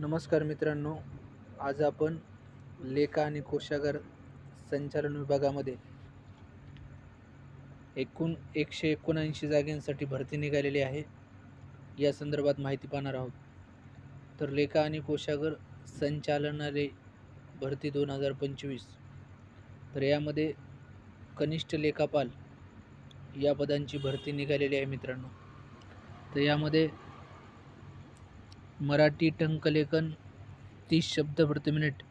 नमस्कार मित्रांनो आज आपण लेखा आणि कोशागार संचालन विभागामध्ये एकूण एकशे एकोणऐंशी जागांसाठी भरती निघालेली आहे. या संदर्भात माहिती पाहणार आहोत. तर लेखा आणि कोशागार संचालनालय भरती दोन हजार पंचवीस. तर यामध्ये कनिष्ठ लेखापाल या पदांची भरती निघालेली आहे मित्रांनो. तर यामध्ये मराठी टंकलेखन तीस शब्द प्रति मिनिट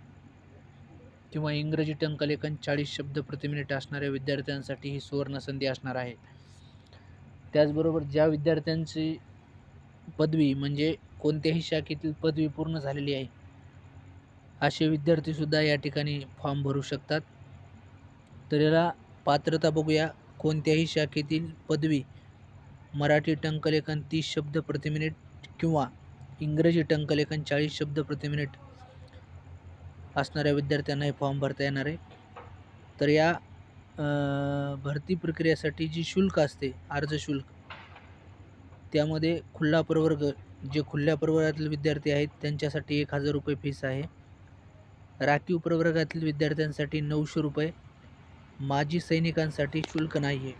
किंवा इंग्रजी टंकलेखन चाळीस शब्द प्रति मिनिट असणाऱ्या विद्यार्थ्यांसाठी ही सुवर्णसंधी असणार आहे. त्याचबरोबर ज्या विद्यार्थ्यांची पदवी म्हणजे कोणत्याही शाखेतील पदवी पूर्ण झालेली आहे असे विद्यार्थीसुद्धा या ठिकाणी फॉर्म भरू शकतात. तर याला पात्रता बघूया. कोणत्याही शाखेतील पदवी मराठी टंकलेखन तीस शब्द प्रति मिनिट किंवा इंग्रजी टंकलेखन चाळीस शब्द प्रति मिनिट असणाऱ्या विद्यार्थ्यांना हे फॉर्म भरता येणार आहे. तर या भरती प्रक्रियेसाठी जी शुल्क असते अर्ज शुल्क त्यामध्ये खुल्ला प्रवर्ग जे खुल्या प्रवर्गातील विद्यार्थी आहेत त्यांच्यासाठी एक हजार रुपये फीस आहे. राखीव प्रवर्गातील विद्यार्थ्यांसाठी नऊशे रुपये. माजी सैनिकांसाठी शुल्क नाही आहे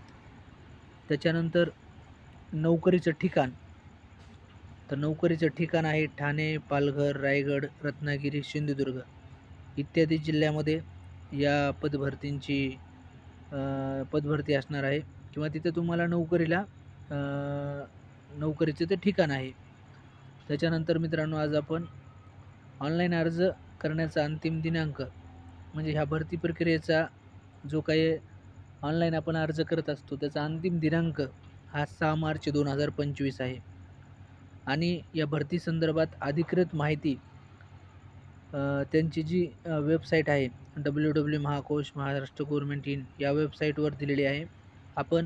त्याच्यानंतर नोकरीचं ठिकाण तर नोकरीचं ठिकाण आहे ठाणे पालघर रायगड रत्नागिरी सिंधुदुर्ग. इत्यादी जिल्ह्यामध्ये या पदभरतींची पदभरती असणार आहे. किंवा तिथं तुम्हाला नोकरीला नोकरीचं ते ठिकाण आहे. त्याच्यानंतर मित्रांनो आज आपण ऑनलाईन अर्ज करण्याचा अंतिम दिनांक म्हणजे ह्या भरती प्रक्रियेचा जो काही ऑनलाईन आपण अर्ज करत असतो त्याचा अंतिम दिनांक हा सहा मार्च दोन हजार पंचवीस आहे. आणि या भरती संदर्भात अधिकृत माहिती त्यांची जी वेबसाईट आहे W W Mahakosh Maharashtra government in या वेबसाईटवर दिलेली आहे. आपण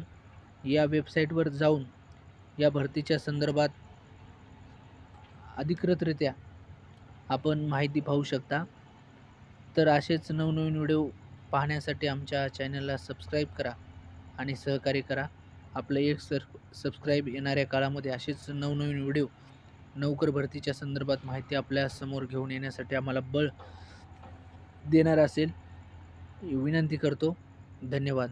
या वेबसाईटवर जाऊन या भरतीच्या संदर्भात अधिकृतरित्या आपण माहिती पाहू शकता. तर असेच नवनवीन व्हिडिओ पाहण्यासाठी आमच्या चॅनलला सबस्क्राईब करा आणि सहकार्य करा. आपलं एक सर सबस्क्राईब येणाऱ्या काळामध्ये असेच नवनवीन व्हिडिओ नोकर भरतीच्या संदर्भात माहिती आपल्यासमोर घेऊन येण्यासाठी आम्हाला बळ देणार असेल. विनंती करतो. धन्यवाद.